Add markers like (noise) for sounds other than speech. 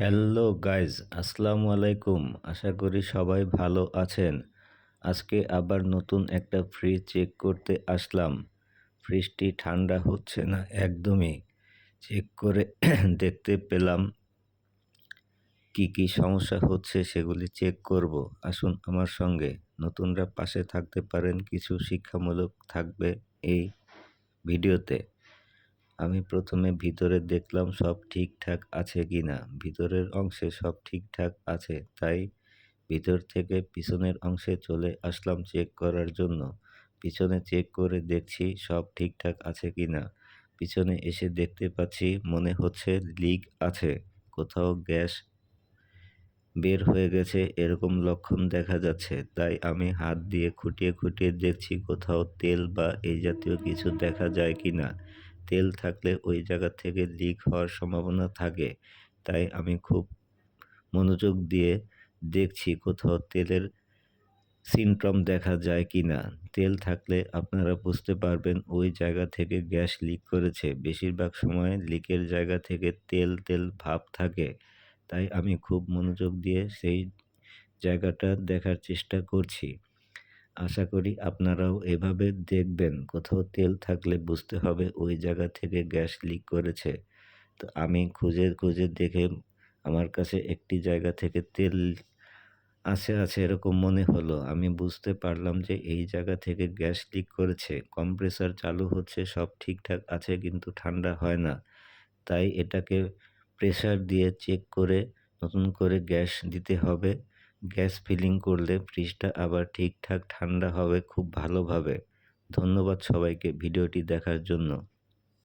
Hello guys, আসসালামু আলাইকুম। আশা করি সবাই ভালো আছেন। আজকে আবার নতুন একটা ফ্রিজ চেক করতে আসলাম। ফ্রিজটি ঠান্ডা হচ্ছে না একদমই। চেক করে (clears throat) দেখতে পেলাম। কি কি সমস্যা হচ্ছে সেগুলি চেক করব। আসুন আমার সঙ্গে। নতুনরা পাশে থাকতে পারেন, কিছু শিক্ষামূলক থাকবে এই ভিডিওতে। আমি প্রথমে ভিতরে দেখলাম সব ঠিকঠাক আছে কি না ভিতরের অংশে সব ঠিকঠাক আছে, তাই ভিতর থেকে পিছনের অংশে চলে আসলাম চেক করার জন্য। পিছনে চেক করে দেখছি সব ঠিকঠাক আছে কি না পিছনে এসে দেখতে পাচ্ছি মনে হচ্ছে লিক আছে, কোথাও গ্যাস বের হয়ে গেছে এরকম লক্ষণ দেখা যাচ্ছে। তাই আমি হাত দিয়ে খুঁটিয়ে খুঁটিয়ে দেখছি কোথাও তেল বা এই জাতীয় কিছু দেখা যায় কি না তেল থাকলে ওই জায়গা থেকে লিক হওয়ার সম্ভাবনা থাকে। তাই আমি খুব মনোযোগ দিয়ে দেখছি কোথাও তেলের সিনট্রম দেখা যায় কি না তেল থাকলে আপনারা বুঝতে পারবেন ওই জায়গা থেকে গ্যাস লিক করেছে। বেশিরভাগ সময় লিকের জায়গা থেকে তেল তেল ভাব থাকে। তাই আমি খুব মনোযোগ দিয়ে সেই জায়গাটা দেখার চেষ্টা করছি। আশা করি আপনারাও এভাবে দেখবেন। কোথাও তেল থাকলে বুঝতে হবে ওই জায়গা থেকে গ্যাস লিক করেছে। তো আমি খুঁজে খুঁজে দেখে আমার কাছে একটি জায়গা থেকে তেল আছে আছে এরকম মনে হলো। আমি বুঝতে পারলাম যে এই জায়গা থেকে গ্যাস লিক করেছে। কম্প্রেসার চালু হচ্ছে, সব ঠিকঠাক আছে কিন্তু ঠান্ডা হয় না। তাই এটাকে প্রেসার দিয়ে চেক করে, নতুন করে গ্যাস দিতে হবে। গ্যাস ফিলিং করলে ফ্রিজটা আবার ঠিকঠাক ঠান্ডা হবে খুব ভালোভাবে। ধন্যবাদ সবাইকে ভিডিওটি দেখার জন্য।